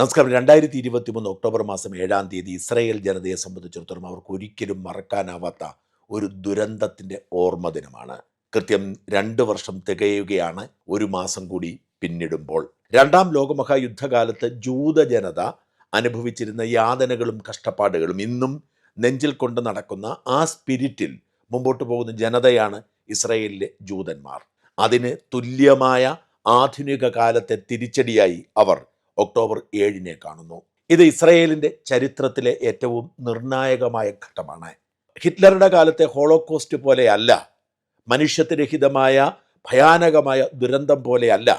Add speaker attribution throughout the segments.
Speaker 1: നമസ്കാരം. രണ്ടായിരത്തി ഇരുപത്തി മൂന്ന് ഒക്ടോബർ മാസം ഏഴാം തീയതി ഇസ്രായേൽ ജനതയെ സംബന്ധിച്ചിടത്തോളം അവർക്ക് ഒരിക്കലും മറക്കാനാവാത്ത ഒരു ദുരന്തത്തിന്റെ ഓർമ്മ ദിനമാണ്. കൃത്യം രണ്ട് വർഷം തികയുകയാണ് ഒരു മാസം കൂടി പിന്നിടുമ്പോൾ. രണ്ടാം ലോകമഹായുദ്ധകാലത്ത് ജൂത ജനത അനുഭവിച്ചിരുന്ന യാതനകളും കഷ്ടപ്പാടുകളും ഇന്നും നെഞ്ചിൽ കൊണ്ട് നടക്കുന്ന ആ സ്പിരിറ്റിൽ മുമ്പോട്ട് പോകുന്ന ജനതയാണ് ഇസ്രായേലിലെ ജൂതന്മാർ. അതിന് തുല്യമായ ആധുനിക കാലത്തെ തിരിച്ചടിയായി അവർ ഒക്ടോബർ ഏഴിനെ കാണുന്നു. ഇത് ഇസ്രയേലിന്റെ ചരിത്രത്തിലെ ഏറ്റവും നിർണായകമായ ഘട്ടമാണ്. ഹിറ്റ്ലറുടെ കാലത്തെ ഹോളോകോസ്റ്റ് പോലെയല്ല മനുഷ്യത്വരഹിതമായ ഭയാനകമായ ദുരന്തം പോലെയല്ല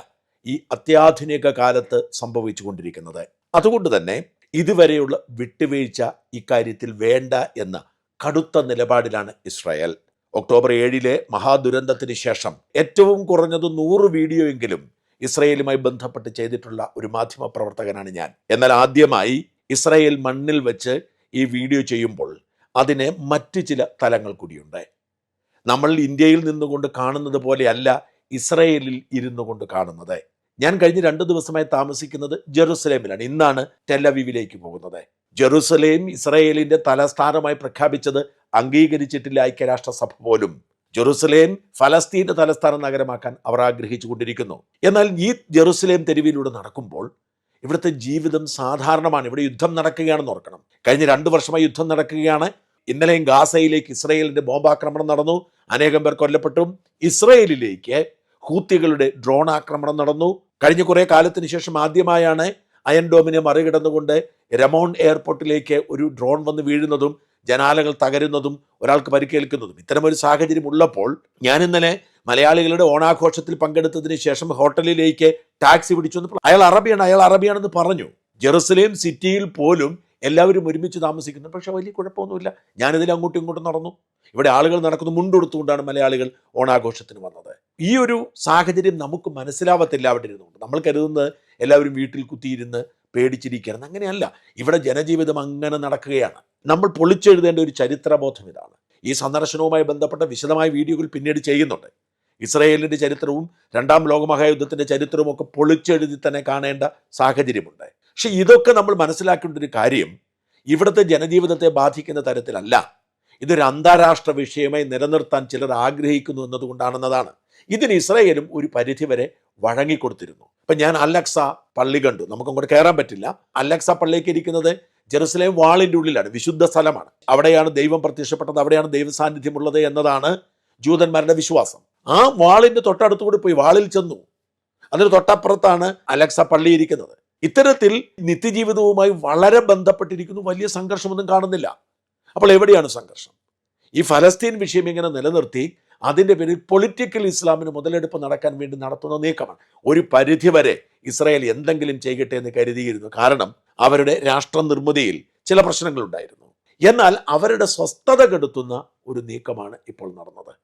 Speaker 1: ഈ അത്യാധുനിക കാലത്ത് സംഭവിച്ചുകൊണ്ടിരിക്കുന്നത്. അതുകൊണ്ട് തന്നെ ഇതുവരെയുള്ള വിട്ടുവീഴ്ച ഇക്കാര്യത്തിൽ വേണ്ട എന്ന കടുത്ത നിലപാടിലാണ് ഇസ്രായേൽ. ഒക്ടോബർ ഏഴിലെ മഹാദുരന്തത്തിന് ശേഷം ഏറ്റവും കുറഞ്ഞത് നൂറ് വീഡിയോയെങ്കിലും ഇസ്രയേലുമായി ബന്ധപ്പെട്ട് ചെയ്തിട്ടുള്ള ഒരു മാധ്യമ പ്രവർത്തകനാണ് ഞാൻ. എന്നാൽ ആദ്യമായി ഇസ്രയേൽ മണ്ണിൽ വെച്ച് ഈ വീഡിയോ ചെയ്യുമ്പോൾ അതിന് മറ്റ് ചില തലങ്ങൾ കൂടിയുണ്ട്. നമ്മൾ ഇന്ത്യയിൽ നിന്നുകൊണ്ട് കാണുന്നത് പോലെയല്ല ഇസ്രയേലിൽ ഇരുന്നു കൊണ്ട് കാണുന്നത്. ഞാൻ കഴിഞ്ഞ രണ്ട് ദിവസമായി താമസിക്കുന്നത് ജെറുസലേമിലാണ്. ഇന്നാണ് ടെല്ലവീവിലേക്ക് പോകുന്നത്. ജെറുസലേം ഇസ്രയേലിന്റെ തലസ്ഥാനമായി പ്രഖ്യാപിച്ചത് അംഗീകരിച്ചിട്ടില്ല ഐക്യരാഷ്ട്രസഭ പോലും. ജെറുസലേം ഫലസ്തീന്റെ തലസ്ഥാന നഗരമാക്കാൻ അവർ ആഗ്രഹിച്ചു കൊണ്ടിരിക്കുന്നു എന്നാൽ ഈ ജെറുസലേം തെരുവിലൂടെ നടക്കുമ്പോൾ ഇവിടുത്തെ ജീവിതം സാധാരണമാണ്. ഇവിടെ യുദ്ധം നടക്കുകയാണെന്ന് ഓർക്കണം. കഴിഞ്ഞ രണ്ട് വർഷമായി യുദ്ധം നടക്കുകയാണ്. ഇന്നലെയും ഗാസയിലേക്ക് ഇസ്രയേലിന്റെ ബോംബാക്രമണം നടന്നു. അനേകം പേർ കൊല്ലപ്പെട്ടു. ഇസ്രയേലിലേക്ക് ഹൂത്തികളുടെ ഡ്രോൺ ആക്രമണം നടന്നു. കഴിഞ്ഞ കുറേ കാലത്തിന് ശേഷം ആദ്യമായാണ് അയൺ ഡോമിനെ മറികടന്നുകൊണ്ട് രമോൺ എയർപോർട്ടിലേക്ക് ഒരു ഡ്രോൺ വന്ന് വീഴുന്നതും ജനാലകൾ തകരുന്നതും ഒരാൾക്ക് പരിക്കേൽക്കുന്നതും ഇത്തരമൊരു സാഹചര്യം ഉള്ളപ്പോൾ ഞാൻ ഇന്നലെ മലയാളികളുടെ ഓണാഘോഷത്തിൽ പങ്കെടുത്തതിന് ശേഷം ഹോട്ടലിലേക്ക് ടാക്സി പിടിച്ചു അയാൾ അറബിയാണ് അയാൾ അറബിയാണെന്ന് പറഞ്ഞു. ജെറുസലേം സിറ്റിയിൽ പോലും എല്ലാവരും ഒരുമിച്ച് താമസിക്കുന്നു. പക്ഷെ വലിയ കുഴപ്പമൊന്നുമില്ല. ഞാനിതിൽ അങ്ങോട്ടും ഇങ്ങോട്ടും നടന്നു. ഇവിടെ ആളുകൾ നടക്കുന്നു മുണ്ടെടുത്തുകൊണ്ടാണ് മലയാളികൾ ഓണാഘോഷത്തിന് വന്നത്. ഈ ഒരു സാഹചര്യം നമുക്ക് മനസ്സിലാവത്തില്ല അവിടെ ഇരുന്നുകൊണ്ട്. നമ്മൾ കരുതുന്നത് എല്ലാവരും വീട്ടിൽ കുത്തിയിരുന്ന് പേടിച്ചിരിക്കണം അങ്ങനെയല്ല. ഇവിടെ ജനജീവിതം അങ്ങനെ നടക്കുകയാണ്. നമ്മൾ പൊളിച്ചെഴുതേണ്ട ഒരു ചരിത്രബോധം ഇതാണ്. ഈ സന്ദർശനവുമായി ബന്ധപ്പെട്ട വിശദമായ വീഡിയോകൾ പിന്നീട് ചെയ്യുന്നുണ്ട്. ഇസ്രയേലിന്റെ ചരിത്രവും രണ്ടാം ലോകമഹായുദ്ധത്തിന്റെ ചരിത്രവും ഒക്കെ പൊളിച്ചെഴുതി തന്നെ കാണേണ്ട സാഹചര്യമുണ്ട്. പക്ഷെ ഇതൊക്കെ നമ്മൾ മനസ്സിലാക്കേണ്ട ഒരു കാര്യം ഇവിടുത്തെ ജനജീവിതത്തെ ബാധിക്കുന്ന തരത്തിലല്ല. ഇതൊരു അന്താരാഷ്ട്ര വിഷയമായി നിലനിർത്താൻ ചിലർ ആഗ്രഹിക്കുന്നു എന്നതുകൊണ്ടാണെന്നതാണ്. ഇതിന് ഇസ്രയേലും ഒരു പരിധിവരെ വഴങ്ങിക്കൊടുത്തിരുന്നു. ഇപ്പൊ ഞാൻ അലക്സ പള്ളി കണ്ടു. നമുക്ക് അങ്ങോട്ട് കയറാൻ പറ്റില്ല. അലക്സ പള്ളിക്ക് ഇരിക്കുന്നത് ജെറുസലേം വാളിന്റെ ഉള്ളിലാണ് വിശുദ്ധ സ്ഥലമാണ്. അവിടെയാണ് ദൈവം പ്രത്യക്ഷപ്പെട്ടത് അവിടെയാണ് ദൈവ സാന്നിധ്യമുള്ളത് എന്നതാണ് ജൂതന്മാരുടെ വിശ്വാസം. ആ വാളിന്റെ തൊട്ടടുത്തുകൂടി പോയി വാളിൽ ചെന്നു. അതിന് തൊട്ടപ്പുറത്താണ് അലക്സ പള്ളി ഇരിക്കുന്നത്. ഇത്തരത്തിൽ നിത്യജീവിതവുമായി വളരെ ബന്ധപ്പെട്ടിരിക്കുന്നു. വലിയ സംഘർഷമൊന്നും കാണുന്നില്ല. അപ്പോൾ എവിടെയാണ് സംഘർഷം? ഈ ഫലസ്തീൻ വിഷയം ഇങ്ങനെ നിലനിർത്തി അതിന്റെ പേരിൽ പൊളിറ്റിക്കൽ ഇസ്ലാമിന് മുതലെടുപ്പ് നടക്കാൻ വേണ്ടി നടത്തുന്ന നീക്കമാണ്. ഒരു പരിധിവരെ ഇസ്രായേൽ എന്തെങ്കിലും ചെയ്യട്ടെ എന്ന് കരുതിയിരുന്നു. കാരണം അവരുടെ രാഷ്ട്ര നിർമ്മിതിയിൽ ചില പ്രശ്നങ്ങളുണ്ടായിരുന്നു. എന്നാൽ അവരുടെ സ്വസ്ഥത കെടുത്തുന്ന ഒരു നീക്കമാണ് ഇപ്പോൾ നടന്നത്.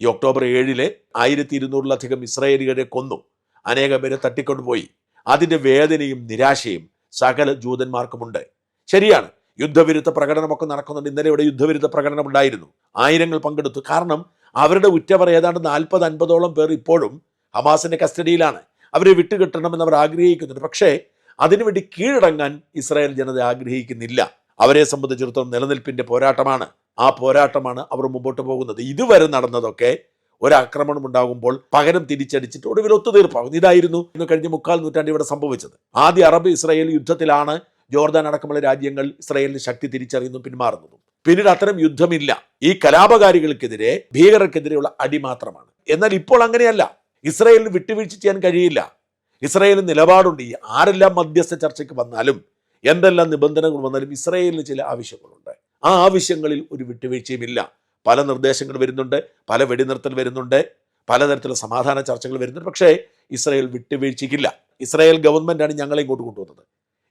Speaker 1: ഈ ഒക്ടോബർ ഏഴിലെ ആയിരത്തി ഇരുന്നൂറിലധികം ഇസ്രായേലികളെ കൊന്നു. അനേകം പേരെ തട്ടിക്കൊണ്ടുപോയി. അതിന്റെ വേദനയും നിരാശയും സകല ജൂതന്മാർക്കുമുണ്ട്. ശരിയാണ് യുദ്ധവിരുദ്ധ പ്രകടനമൊക്കെ നടക്കുന്നുണ്ട്. ഇന്നലെ ഇവിടെ യുദ്ധവിരുദ്ധ പ്രകടനം ഉണ്ടായിരുന്നു. ആയിരങ്ങൾ പങ്കെടുത്തു. കാരണം അവരുടെ ഉറ്റവർ ഏതാണ്ട് നാൽപ്പത് അൻപതോളം പേർ ഇപ്പോഴും ഹമാസിന്റെ കസ്റ്റഡിയിലാണ്. അവരെ വിട്ടുകിട്ടണമെന്ന് അവർ ആഗ്രഹിക്കുന്നുണ്ട്. പക്ഷേ അതിനുവേണ്ടി കീഴടങ്ങാൻ ഇസ്രായേൽ ജനത ആഗ്രഹിക്കുന്നില്ല. അവരെ സംബന്ധിച്ചിടത്തോളം നിലനിൽപ്പിന്റെ പോരാട്ടമാണ്. ആ പോരാട്ടമാണ് അവർ മുമ്പോട്ട് പോകുന്നത്. ഇതുവരെ നടന്നതൊക്കെ ഒരു ആക്രമണം ഉണ്ടാകുമ്പോൾ പകരം തിരിച്ചടിച്ചിട്ട് ഒടുവിൽ ഒത്തുതീർപ്പാകുന്നു ഇതായിരുന്നു ഇന്ന് കഴിഞ്ഞ മുക്കാൽ നൂറ്റാണ്ട് ഇവിടെ സംഭവിച്ചത്. ആദ്യ അറബ് ഇസ്രായേൽ യുദ്ധത്തിലാണ് ജോർദാൻ അടക്കമുള്ള രാജ്യങ്ങൾ ഇസ്രായേലിന് ശക്തി തിരിച്ചറിയുന്നു പിന്മാറുന്നതും. പിന്നീട് അത്തരം യുദ്ധമില്ല. ഈ കലാപകാരികൾക്കെതിരെ ഭീകരർക്കെതിരെയുള്ള അടി മാത്രമാണ്. എന്നാൽ ഇപ്പോൾ അങ്ങനെയല്ല. ഇസ്രായേലിന് വിട്ടുവീഴ്ച ചെയ്യാൻ കഴിയില്ല. ഇസ്രായേലിന് നിലപാടുണ്ട്. ഈ ആരെല്ലാം മധ്യസ്ഥ ചർച്ചയ്ക്ക് വന്നാലും എന്തെല്ലാം നിബന്ധനകൾ വന്നാലും ഇസ്രായേലിന് ചില ആവശ്യങ്ങളുണ്ട്. ആ ആവശ്യങ്ങളിൽ ഒരു വിട്ടുവീഴ്ചയും ഇല്ല പല നിർദ്ദേശങ്ങൾ വരുന്നുണ്ട് പല വെടിനിർത്തൽ വരുന്നുണ്ട് പലതരത്തിലുള്ള സമാധാന ചർച്ചകൾ വരുന്നുണ്ട്. പക്ഷേ ഇസ്രായേൽ വിട്ടുവീഴ്ചയ്ക്കില്ല. ഇസ്രായേൽ ഗവൺമെന്റാണ് ഞങ്ങളെ ഇങ്ങോട്ട് കൊണ്ടുവന്നത്.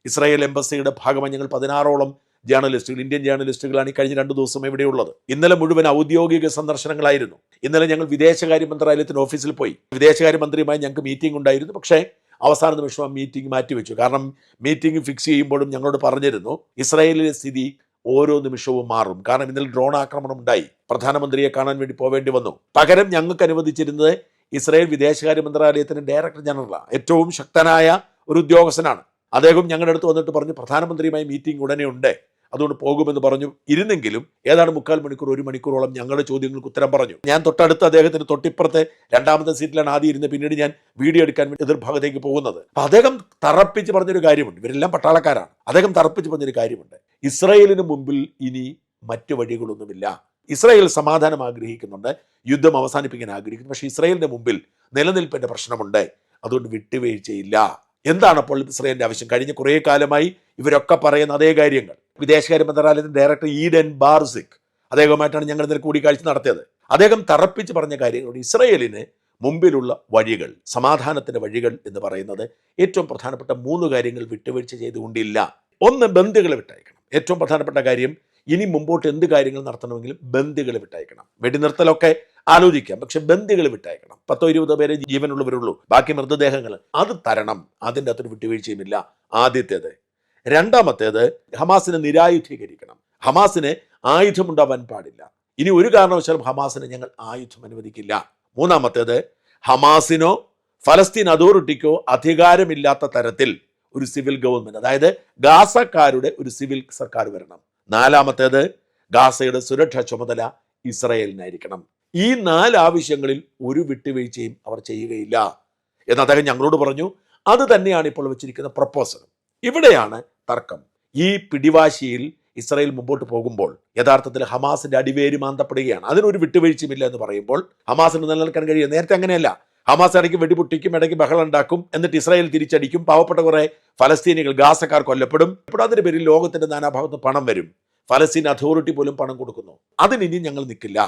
Speaker 1: ഇസ്രായേൽ എംബസിയുടെ ഭാഗമായി ഞങ്ങൾ പതിനാറോളം ജേർണലിസ്റ്റുകൾ ഇന്ത്യൻ ജേർണലിസ്റ്റുകളാണ് ഈ കഴിഞ്ഞ രണ്ട് ദിവസം ഇവിടെയുള്ളത് ഇന്നലെ മുഴുവൻ ഔദ്യോഗിക സന്ദർശനങ്ങളായിരുന്നു. ഇന്നലെ ഞങ്ങൾ വിദേശകാര്യ മന്ത്രാലയത്തിന്റെ ഓഫീസിൽ പോയി. വിദേശകാര്യ മന്ത്രിയുമായി ഞങ്ങൾക്ക് മീറ്റിംഗ് ഉണ്ടായിരുന്നു. പക്ഷേ അവസാന നിമിഷം ആ മീറ്റിംഗ് മാറ്റിവെച്ചു. കാരണം മീറ്റിംഗ് ഫിക്സ് ചെയ്യുമ്പോഴും ഞങ്ങളോട് പറഞ്ഞിരുന്നു ഇസ്രായേലിലെ സ്ഥിതി ഓരോ നിമിഷവും മാറും. കാരണം ഇന്നലെ ഡ്രോൺ ആക്രമണം ഉണ്ടായി. പ്രധാനമന്ത്രിയെ കാണാൻ വേണ്ടി പോവേണ്ടി വന്നു. പകരം ഞങ്ങൾക്ക് അനുവദിച്ചിരുന്നത് ഇസ്രായേൽ വിദേശകാര്യ മന്ത്രാലയത്തിന്റെ ഡയറക്ടർ ജനറലാണ് ഏറ്റവും ശക്തനായ ഒരു ഉദ്യോഗസ്ഥനാണ്. അദ്ദേഹം ഞങ്ങളുടെ അടുത്ത് വന്നിട്ട് പറഞ്ഞു പ്രധാനമന്ത്രിയുമായി മീറ്റിംഗ് ഉടനെ ഉണ്ട്. അതുകൊണ്ട് പോകുമെന്ന് പറഞ്ഞു. ഇരുന്നെങ്കിലും ഏതാണ്ട് മുക്കാൽ മണിക്കൂർ ഒരു മണിക്കൂറോളം ഞങ്ങളുടെ ചോദ്യങ്ങൾക്ക് ഉത്തരം പറഞ്ഞു. ഞാൻ തൊട്ടടുത്ത് അദ്ദേഹത്തിന് തൊട്ടിപ്പുറത്തെ രണ്ടാമത്തെ സീറ്റിലാണ് ആദ്യം ഇരുന്ന് പിന്നീട് ഞാൻ വീഡിയോ എടുക്കാൻ വേണ്ടി എതിർഭാഗത്തേക്ക് പോകുന്നത്. അപ്പൊ അദ്ദേഹം തറപ്പിച്ച് പറഞ്ഞൊരു കാര്യമുണ്ട്. ഇവരെല്ലാം പട്ടാളക്കാരാണ്. അദ്ദേഹം തറപ്പിച്ച് പറഞ്ഞൊരു കാര്യമുണ്ട്. ഇസ്രയേലിന് മുമ്പിൽ ഇനി മറ്റു വഴികളൊന്നുമില്ല. ഇസ്രായേൽ സമാധാനം ആഗ്രഹിക്കുന്നുണ്ട്. യുദ്ധം അവസാനിപ്പിക്കാൻ ആഗ്രഹിക്കുന്നു. പക്ഷേ ഇസ്രയേലിന്റെ മുമ്പിൽ നിലനിൽപ്പിന്റെ പ്രശ്നമുണ്ട്. അതുകൊണ്ട് വിട്ടുവീഴ്ചയില്ല. എന്താണ് അപ്പോൾ ഇസ്രായേലിന്റെ ആവശ്യം? കഴിഞ്ഞ കുറേ കാലമായി ഇവരൊക്കെ പറയുന്ന അതേ കാര്യങ്ങൾ. വിദേശകാര്യ മന്ത്രാലയത്തിന്റെ ഡയറക്ടർ ഈഡൻ ബാർസിക് അദ്ദേഹവുമായിട്ടാണ് ഞങ്ങൾ ഇന്നലെ കൂടിക്കാഴ്ച നടത്തിയത്. അദ്ദേഹം തറപ്പിച്ച് പറഞ്ഞ കാര്യങ്ങളോട് ഇസ്രയേലിന് മുമ്പിലുള്ള വഴികൾ സമാധാനത്തിന്റെ വഴികൾ എന്ന് പറയുന്നത് ഏറ്റവും പ്രധാനപ്പെട്ട മൂന്ന് കാര്യങ്ങൾ വിട്ടുവീഴ്ച ചെയ്തുകൊണ്ടില്ല. ഒന്ന് ബന്ധുക്കളെ വിട്ടയക്കണം. ഏറ്റവും പ്രധാനപ്പെട്ട കാര്യം ഇനി മുമ്പോട്ട് എന്ത് കാര്യങ്ങൾ നടത്തണമെങ്കിലും ബന്ധുക്കളെ വിട്ടയക്കണം. വെടിനിർത്തലൊക്കെ ആലോചിക്കാം പക്ഷെ ബന്ധുകൾ വിട്ടയക്കണം. പത്തോ ഇരുപതോ പേരെ ജീവനുള്ളവരുള്ളൂ. ബാക്കി മൃതദേഹങ്ങൾ അത് തരണം. അതിന്റെ അകത്തൊരു വിട്ടുവീഴ്ചയുമില്ല. ആദ്യത്തേത് രണ്ടാമത്തേത് ഹമാസിനെ നിരായുധീകരിക്കണം. ഹമാസിന് ആയുധമുണ്ടാവാൻ പാടില്ല. ഇനി ഒരു കാരണവശാലും ഹമാസിന് ഞങ്ങൾ ആയുധം അനുവദിക്കില്ല. മൂന്നാമത്തേത് ഹമാസിനോ ഫലസ്തീൻ അതോറിറ്റിക്കോ അധികാരമില്ലാത്ത തരത്തിൽ ഒരു സിവിൽ ഗവൺമെന്റ് അതായത് ഗാസക്കാരുടെ ഒരു സിവിൽ സർക്കാർ വരണം. നാലാമത്തേത് ഗാസയുടെ സുരക്ഷാ ചുമതല ഇസ്രയേലിനായിരിക്കണം. ഈ നാല് ആവശ്യങ്ങളിൽ ഒരു വിട്ടുവീഴ്ചയും അവർ ചെയ്യുകയില്ല. എന്ന് അദ്ദേഹം ഞങ്ങളോട് പറഞ്ഞു അത് തന്നെയാണ് ഇപ്പോൾ വെച്ചിരിക്കുന്ന പ്രപ്പോസൽ ഇവിടെയാണ് തർക്കം. ഈ പിടിവാശിയിൽ ഇസ്രായേൽ മുമ്പോട്ട് പോകുമ്പോൾ യഥാർത്ഥത്തിൽ ഹമാസിന്റെ അടിവേര് മാന്തപ്പെടുകയാണ്. അതിനൊരു വിട്ടുവീഴ്ചയുമില്ല എന്ന് പറയുമ്പോൾ ഹമാസിന് നിലനിൽക്കാൻ കഴിയും നേരത്തെ അങ്ങനെയല്ല. ഹമാസ് ഇടയ്ക്ക് വെടിപൊട്ടിക്കും ഇടയ്ക്ക് ബഹളം ഉണ്ടാക്കും എന്നിട്ട് ഇസ്രായേൽ തിരിച്ചടിക്കും. പാവപ്പെട്ട കുറെ ഫലസ്തീനികൾ ഗാസക്കാർ കൊല്ലപ്പെടും. ഇപ്പോൾ അതിന്റെ പേരിൽ ലോകത്തിന്റെ നാനാഭാഗത്ത് പണം വരും. ഫലസ്തീൻ അതോറിറ്റി പോലും പണം കൊടുക്കുന്നു. അതിനി ഞങ്ങൾ നിൽക്കില്ല.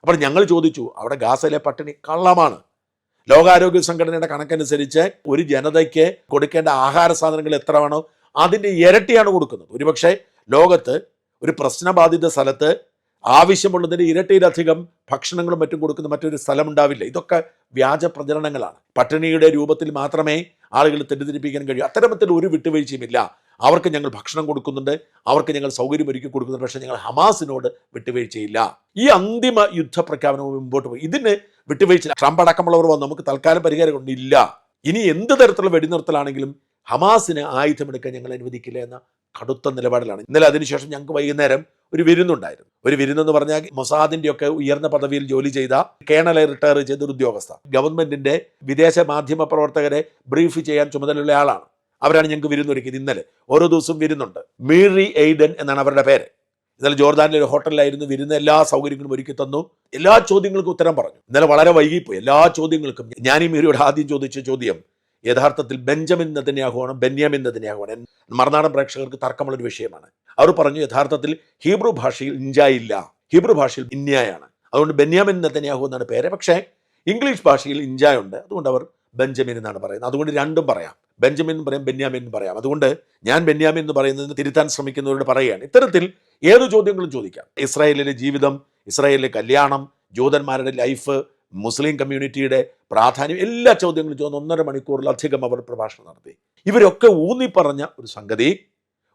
Speaker 1: അപ്പോൾ ഞങ്ങൾ ചോദിച്ചു അവിടെ ഗാസയിലെ പട്ടിണി കള്ളമാണ്. ലോകാരോഗ്യ സംഘടനയുടെ കണക്കനുസരിച്ച് ഒരു ജനതയ്ക്ക് കൊടുക്കേണ്ട ആഹാര സാധനങ്ങൾ എത്ര വേണോ അതിന്റെ ഇരട്ടിയാണ് കൊടുക്കുന്നത്. ഒരുപക്ഷെ ലോകത്ത് ഒരു പ്രശ്നബാധിത സ്ഥലത്ത് ആവശ്യമുള്ളതിന്റെ ഇരട്ടിയിലധികം ഭക്ഷണങ്ങളും മറ്റും കൊടുക്കുന്ന മറ്റൊരു സ്ഥലമുണ്ടാവില്ല. ഇതൊക്കെ വ്യാജ പ്രചരണങ്ങളാണ്. പട്ടിണിയുടെ രൂപത്തിൽ മാത്രമേ ആളുകൾ തെറ്റിദ്ധരിപ്പിക്കാൻ കഴിയൂ. അത്തരത്തിൽ ഒരു വിട്ടുവീഴ്ചയുമില്ല. അവർക്ക് ഞങ്ങൾ ഭക്ഷണം കൊടുക്കുന്നുണ്ട്. അവർക്ക് ഞങ്ങൾ സൗകര്യം ഒരുക്കി കൊടുക്കുന്നുണ്ട്. പക്ഷേ ഞങ്ങൾ ഹമാസിനോട് വിട്ടുവീഴ്ചയില്ല. ഈ അന്തിമ യുദ്ധ പ്രഖ്യാപനം മുമ്പോട്ട് പോയി. ഇതിന് വിട്ടുവീഴ്ച. ട്രംപ് അടക്കമുള്ളവർ വന്ന്. നമുക്ക് തൽക്കാലം പരിഹാരം കൊണ്ടില്ല. ഇനി എന്ത് തരത്തിലുള്ള വെടിനിർത്തലാണെങ്കിലും ഹമാസിന് ആയുധമെടുക്കാൻ ഞങ്ങൾ അനുവദിക്കില്ല എന്ന കടുത്ത നിലപാടിലാണ്. ഇന്നലെ അതിനുശേഷം ഞങ്ങൾക്ക് വൈകുന്നേരം ഒരു വിരുന്നുണ്ടായിരുന്നു. ഒരു വിരുന്നെന്ന് പറഞ്ഞാൽ മൊസാദിന്റെ ഒക്കെ ഉയർന്ന പദവിയിൽ ജോലി ചെയ്ത കേണലെ റിട്ടയർ ചെയ്ത ഒരു ഉദ്യോഗസ്ഥ ഗവൺമെന്റിന്റെ വിദേശ മാധ്യമ പ്രവർത്തകരെ ബ്രീഫ് ചെയ്യാൻ ചുമതലയുള്ള ആളാണ്. അവരാണ് ഞങ്ങൾക്ക് വിരുന്നൊരുക്കിയത് ഇന്നലെ. ഓരോ ദിവസവും വിരുന്നുണ്ട്. മീറി എയ്ഡൻ എന്നാണ് അവരുടെ പേര്. ഇന്നലെ ജോർദാനിലെ ഒരു ഹോട്ടലിലായിരുന്നു വിരുന്ന എല്ലാ സൗകര്യങ്ങളും ഒരുക്കി തന്നു. എല്ലാ ചോദ്യങ്ങൾക്കും ഉത്തരം പറഞ്ഞു. ഇന്നലെ വളരെ വൈകിപ്പോയി. എല്ലാ ചോദ്യങ്ങൾക്കും ഞാനീ ഈ മീറിയോട് ആദ്യം ചോദിച്ച ചോദ്യം യഥാർത്ഥത്തിൽ ബെഞ്ചമിൻ നെതന്യാഹുവാണ് ബെന്യാമിൻ നെതന്യാഹുവാണ് മറുനാടൻ പ്രേക്ഷകർക്ക് തർക്കമുള്ളൊരു വിഷയമാണ്. അവർ പറഞ്ഞു യഥാർത്ഥത്തിൽ ഹീബ്രു ഭാഷയിൽ ഇഞ്ചായില്ല ഹീബ്രു ഭാഷയിൽ ഇന്യായാണ് അതുകൊണ്ട് ബെന്യാമിൻ നെതന്യാഹു എന്നാണ് പേര്. പക്ഷേ ഇംഗ്ലീഷ് ഭാഷയിൽ ഇഞ്ചായുണ്ട് അതുകൊണ്ട് അവർ ബെഞ്ചമിൻ എന്നാണ് പറയുന്നത്. അതുകൊണ്ട് രണ്ടും പറയാം. ബെഞ്ചമിൻ പറയാം ബെന്യാമിൻ പറയാം. അതുകൊണ്ട് ഞാൻ ബെന്യാമിൻ എന്ന് പറയുന്നതിന് തിരുത്താൻ ശ്രമിക്കുന്നവരോട് പറയുകയാണ്. ഇത്തരത്തിൽ ഏത് ചോദ്യങ്ങളും ചോദിക്കാം. ഇസ്രായേലിലെ ജീവിതം ഇസ്രായേലിലെ കല്യാണം ജൂതന്മാരുടെ ലൈഫ് മുസ്ലിം കമ്മ്യൂണിറ്റിയുടെ പ്രാധാന്യം എല്ലാ ചോദ്യങ്ങളും ചോദിച്ചു ഒന്നര മണിക്കൂറിലധികം അവർ പ്രഭാഷണം നടത്തി. ഇവരൊക്കെ ഊന്നി പറഞ്ഞ ഒരു സംഗതി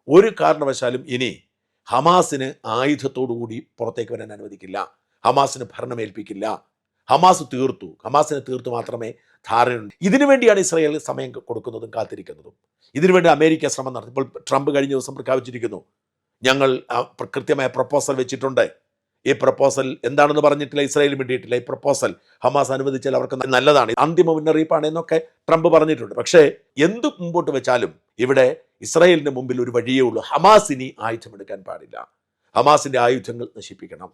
Speaker 1: ഒരു കാരണവശാലും ഇനി ഹമാസിന് ആയുധത്തോടുകൂടി പുറത്തേക്ക് വരാൻ അനുവദിക്കില്ല. ഹമാസിന് ഭരണമേൽപ്പിക്കില്ല. ഹമാസ് തീർത്തു. ഹമാസിനെ തീർത്തു മാത്രമേ ധാരണയുണ്ട് ഇതിനു വേണ്ടിയാണ് ഇസ്രായേൽ സമയം കൊടുക്കുന്നതും കാത്തിരിക്കുന്നതും. ഇതിനുവേണ്ടി അമേരിക്ക ശ്രമം നടത്തി. ഇപ്പോൾ ട്രംപ് കഴിഞ്ഞ ദിവസം പ്രഖ്യാപിച്ചിരിക്കുന്നു. ഞങ്ങൾ കൃത്യമായ പ്രപ്പോസൽ വെച്ചിട്ടുണ്ട്. ഈ പ്രപ്പോസൽ എന്താണെന്ന് പറഞ്ഞിട്ടില്ല ഇസ്രായേലിന് വേണ്ടിയിട്ടില്ല. ഈ പ്രപ്പോസൽ ഹമാസ് അനുവദിച്ചാൽ അവർക്ക് നല്ലതാണ്. അന്തിമ മുന്നറിയിപ്പാണ് എന്നൊക്കെ ട്രംപ് പറഞ്ഞിട്ടുണ്ട്. പക്ഷേ എന്ത് മുമ്പോട്ട് വെച്ചാലും ഇവിടെ ഇസ്രായേലിന് മുമ്പിൽ ഒരു വഴിയേ ഉള്ളൂ. ഹമാസ് ഇനി ആയുധമെടുക്കാൻ പാടില്ല. ഹമാസിന്റെ ആയുധങ്ങൾ നശിപ്പിക്കണം.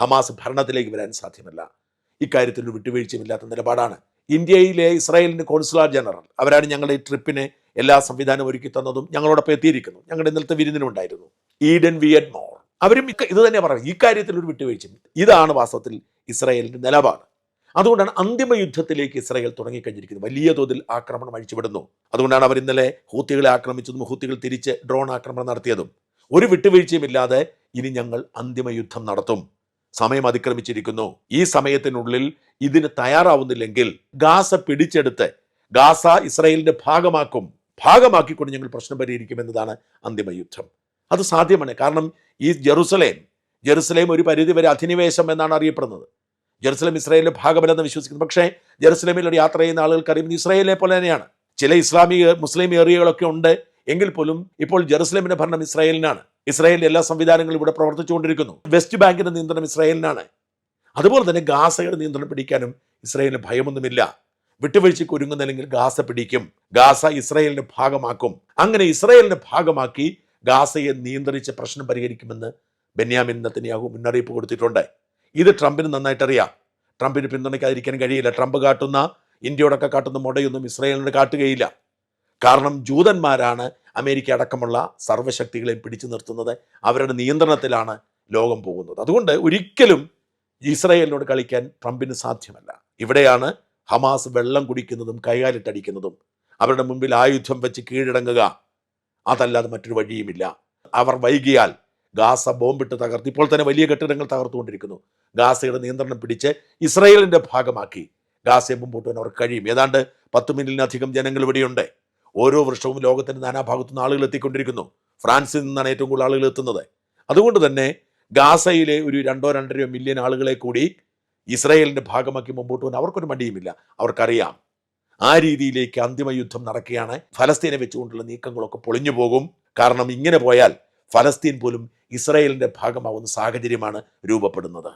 Speaker 1: ഹമാസ് ഭരണത്തിലേക്ക് വരാൻ സാധ്യമല്ല. ഇക്കാര്യത്തിൽ വിട്ടുവീഴ്ചയുമില്ലാത്ത നിലപാടാണ്. ഇന്ത്യയിലെ ഇസ്രായേലിന്റെ കോൺസുലാർ ജനറൽ അവരാണ് ഞങ്ങളുടെ ഈ ട്രിപ്പിനെ എല്ലാ സംവിധാനവും ഒരുക്കി തന്നതും ഞങ്ങളോടൊപ്പം എത്തിയിരിക്കുന്നു. ഞങ്ങളുടെ ഇന്നലത്തെ വിരുന്നിനുണ്ടായിരുന്നു ഈഡൻ വിയറ്റ്മോർ അവരും ഇക്ക- ഇത് തന്നെ പറയും ഇക്കാര്യത്തിൽ ഒരു വിട്ടുവീഴ്ചയും ഇതാണ് വാസ്തവത്തിൽ ഇസ്രായേലിന്റെ നിലപാട്. അതുകൊണ്ടാണ് അന്തിമ യുദ്ധത്തിലേക്ക് ഇസ്രായേൽ തുടങ്ങിക്കഴിഞ്ഞിരിക്കുന്നത് വലിയ തോതിൽ ആക്രമണം അഴിച്ചുവിടുന്നു. അതുകൊണ്ടാണ് അവർ ഇന്നലെ ഹൂത്തികളെ ആക്രമിച്ചതും ഹൂത്തികൾ തിരിച്ച് ഡ്രോൺ ആക്രമണം നടത്തിയതും. ഒരു വിട്ടുവീഴ്ചയുമില്ലാതെ ഇനി ഞങ്ങൾ അന്തിമ യുദ്ധം നടത്തും. സമയം അതിക്രമിച്ചിരിക്കുന്നു. ഈ സമയത്തിനുള്ളിൽ ഇതിന് തയ്യാറാവുന്നില്ലെങ്കിൽ ഗാസ പിടിച്ചെടുത്ത് ഗാസ ഇസ്രായേലിന്റെ ഭാഗമാക്കും. ഭാഗമാക്കിക്കൊണ്ട് ഞങ്ങൾ പ്രശ്നം പരിഹരിക്കും എന്നതാണ് അന്തിമ യുദ്ധം. അത് സാധ്യമാണ്. കാരണം ഈ ജെറുസലേം ജെറുസലേം ഒരു പരിധിവരെ അധിനിവേശം എന്നാണ് അറിയപ്പെടുന്നത്. ജെറുസലേം ഇസ്രായേലിന്റെ ഭാഗമല്ലെന്ന് വിശ്വസിക്കുന്നു. പക്ഷേ ജെറുസലേമിലൂടെ യാത്ര ചെയ്യുന്ന ആളുകൾക്ക് അറിയുന്നത് ഇസ്രായേലിനെ പോലെ തന്നെയാണ്. ചില ഇസ്ലാമിക മുസ്ലിം ഏരിയകളൊക്കെ ഉണ്ട്. എങ്കിൽ പോലും ഇപ്പോൾ ജെറുസലേമിന്റെ ഭരണം ഇസ്രായേലിനാണ്. ഇസ്രായേലിന്റെ എല്ലാ സംവിധാനങ്ങളും ഇവിടെ പ്രവർത്തിച്ചുകൊണ്ടിരിക്കുന്നു. വെസ്റ്റ് ബാങ്കിന്റെ നിയന്ത്രണം ഇസ്രായേലിനാണ്. അതുപോലെ തന്നെ ഗാസയുടെ നിയന്ത്രണം പിടിക്കാനും ഇസ്രായേലിന് ഭയമൊന്നുമില്ല. വിട്ടുവീഴ്ചയ്ക്ക് ഒരുങ്ങുന്നില്ലെങ്കിൽ ഗാസ പിടിക്കും. ഗാസ ഇസ്രായേലിന്റെ ഭാഗമാക്കും. അങ്ങനെ ഇസ്രായേലിന്റെ ഭാഗമാക്കി ഗാസയെ നിയന്ത്രിച്ച് പ്രശ്നം പരിഹരിക്കുമെന്ന് ബെന്യാമിൻ നത്തനിയാഹു മുന്നറിയിപ്പ് കൊടുത്തിട്ടുണ്ട്. ഇത് ട്രംപിന് നന്നായിട്ടറിയാം. ട്രംപിന് പിന്തുണയ്ക്കാതിരിക്കാൻ കഴിയില്ല. ട്രംപ് കാട്ടുന്ന ഇന്ത്യയോടൊക്കെ കാട്ടുന്ന മുടയൊന്നും ഇസ്രായേലിന് കാട്ടുകയില്ല. കാരണം ജൂതന്മാരാണ് അമേരിക്ക അടക്കമുള്ള സർവശക്തികളെയും പിടിച്ചു നിർത്തുന്നത്. അവരുടെ നിയന്ത്രണത്തിലാണ് ലോകം പോകുന്നത്. അതുകൊണ്ട് ഒരിക്കലും ഇസ്രയേലിനോട് കളിക്കാൻ ട്രംപിന് സാധ്യമല്ല. ഇവിടെയാണ് ഹമാസ് വെള്ളം കുടിക്കുന്നതും കൈകാലിട്ടടിക്കുന്നതും. അവരുടെ മുമ്പിൽ ആയുധം വെച്ച് കീഴടങ്ങുക. അതല്ലാതെ മറ്റൊരു വഴിയുമില്ല. അവർ വൈകിയാൽ ഗാസ ബോംബിട്ട് തകർത്ത് ഇപ്പോൾ തന്നെ വലിയ കെട്ടിടങ്ങൾ തകർത്തുകൊണ്ടിരിക്കുന്നു. ഗാസയുടെ നിയന്ത്രണം പിടിച്ച് ഇസ്രായേലിന്റെ ഭാഗമാക്കി ഗാസയെ മുമ്പോട്ട് തന്നെ അവർക്ക് കഴിയും. ഏതാണ്ട് പത്ത് മില്യണിലധികം ജനങ്ങൾ ഇവിടെയുണ്ട്. ഓരോ വർഷവും ലോകത്തിന്റെ നാനാഭാഗത്തു നിന്ന് ആളുകൾ എത്തിക്കൊണ്ടിരിക്കുന്നു. ഫ്രാൻസിൽ നിന്നാണ് ഏറ്റവും കൂടുതൽ ആളുകൾ എത്തുന്നത്. അതുകൊണ്ട് തന്നെ ഗാസയിലെ ഒരു രണ്ടോ രണ്ടരയോ മില്യൺ ആളുകളെ കൂടി ഇസ്രയേലിന്റെ ഭാഗമാക്കി മുമ്പോട്ട് പോകാൻ അവർക്കൊരു മടിയുമില്ല. അവർക്കറിയാം ആ രീതിയിലേക്ക് അന്തിമ യുദ്ധം നടക്കുകയാണ്. ഫലസ്തീനെ വെച്ചുകൊണ്ടുള്ള നീക്കങ്ങളൊക്കെ പൊളിഞ്ഞു പോകും. കാരണം ഇങ്ങനെ പോയാൽ ഫലസ്തീൻ പോലും ഇസ്രയേലിന്റെ ഭാഗമാവുന്ന സാഹചര്യമാണ് രൂപപ്പെടുന്നത്.